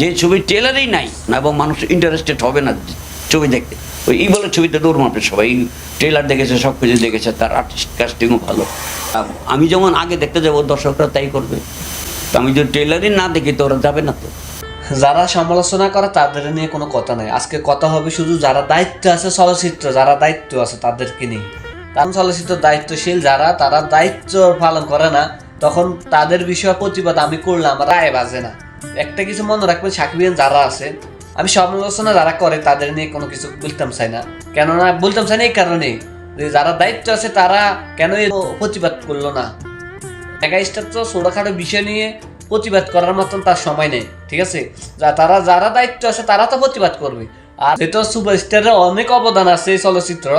যে ছবি ট্রেলারই নাই না এবং মানুষ ইন্টারেস্টেড হবে না ছবি দেখতে। ওই ই বলে ছবিতে দৌড় মারবে সবাই ট্রেলার দেখেছে সব কিছু দেখেছে তার আর্টিস্ট কাস্টিংও ভালো। আম, যেমন আগে দেখতে যাব দর্শকরা তাই করবে। আমি যদি ট্রেলারই না দেখি তো ওরা যাবে না তো। যারা সমালোচনা করে তাদের নিয়ে কোনো কথা নাই। আজকে কথা হবে শুধু যারা দায়িত্ব আছে চলচ্চিত্র যারা দায়িত্ব আছে তাদেরকে নিয়ে। কারণ চলচ্চিত্র দায়িত্বশীল যারা তারা দায়িত্ব পালন করে না তখন তাদের বিষয়ে প্রতিবাদ আমি করলাম রায় বাজে না। একটা কিছু মনে রাখবেন সাকিবিয়ান যারা আছে, আমি সমালোচনা যারা করে তাদের নিয়ে কোনো কিছু বলতাম চাই না। কেননা বলতাম চাই না এই কারণে যে যারা দায়িত্ব আছে তারা কেন প্রতিবাদ করল না? মেগা স্টার তো ছোটখাটো বিষয় নিয়ে প্রতিবাদ করার মতন তার সময় নেই, ঠিক আছে? যা তারা যারা দায়িত্ব আছে তারা তো প্রতিবাদ করবে। আর যেহেতু সুপারস্টারের অনেক অবদান আছে এই চলচ্চিত্র,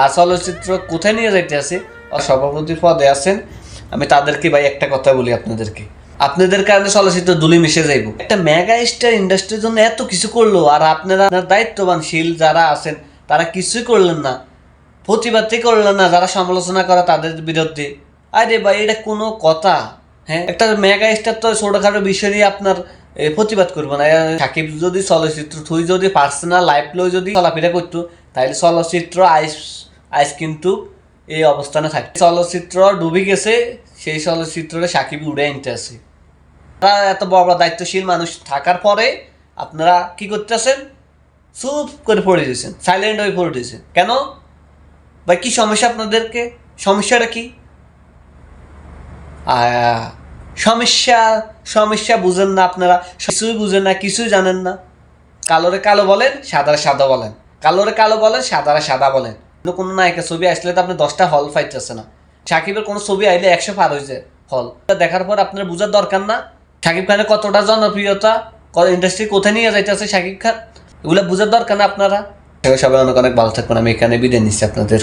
আর চলচ্চিত্র কোথায় নিয়ে যাইতে আছে? আর সভাপতি পদে আছেন। আমি তাদেরকে ভাই একটা কথা বলি আপনাদেরকে। আপনাদের কারণে চলচ্চিত্র দুলি মিশে যাইব। একটা মেগা স্টার ইন্ডাস্ট্রির জন্য এত কিছু করল, আর আপনারা দায়িত্ববানশীল যারা আছেন, তারা কিছুই করলেন না। প্রতিবাদই করলেন না, যারা সমালোচনা করে তাদের বিরুদ্ধে। আরে ভাই, এটা কোনো কথা হ্যাঁ? একটা মেগা স্টার তো ছোটখাটো বিষয় নিয়ে আপনার প্রতিবাদ করব না। সাকিব যদি চলচ্চিত্র থুই যদি পার্সোনাল লাইফ লই যদি চলাফেরা করতো তাহলে চলচ্চিত্র আইস আইস কিন্তু এই অবস্থানে থাকে চলচ্চিত্র ডুবে গেছে সেই চলচ্চিত্রে সাকিব উড়ে আনতে আছে তারা এত বড় দায়িত্বশীল মানুষ থাকার পরে আপনারা কি করতেছেন? চুপ করে পড়ে দিয়েছেন সাইলেন্ট হয়ে পড়ে দিয়েছেন কেন? বা কি সমস্যা আপনাদেরকে? সমস্যাটা কি? সমস্যা সমস্যা বুঝেন না আপনারা। কিছুই বুঝেন না, কিছুই জানেন না। কালোরে কালো বলেন, সাদারে সাদা বলেন। কালোরে কালো বলেন, সাদারে সাদা বলেন। কোনো নায়কের ছবি আসলে তো আপনি দশটা হল পাইতেছে না। সাকিবের কোন ছবি আইলে একশো পার হয়েছে হল দেখার পর আপনার বোঝার দরকার না, সাকিব খানের কতটা জনপ্রিয়তা ইন্ডাস্ট্রি কোথায় নিয়ে যাইতেছে সাকিব খান? এগুলো বোঝার দরকার না আপনারা। সবাই অনেক অনেক ভালো থাকবেন, আমি এখানে বিদায় নিচ্ছি আপনাদের।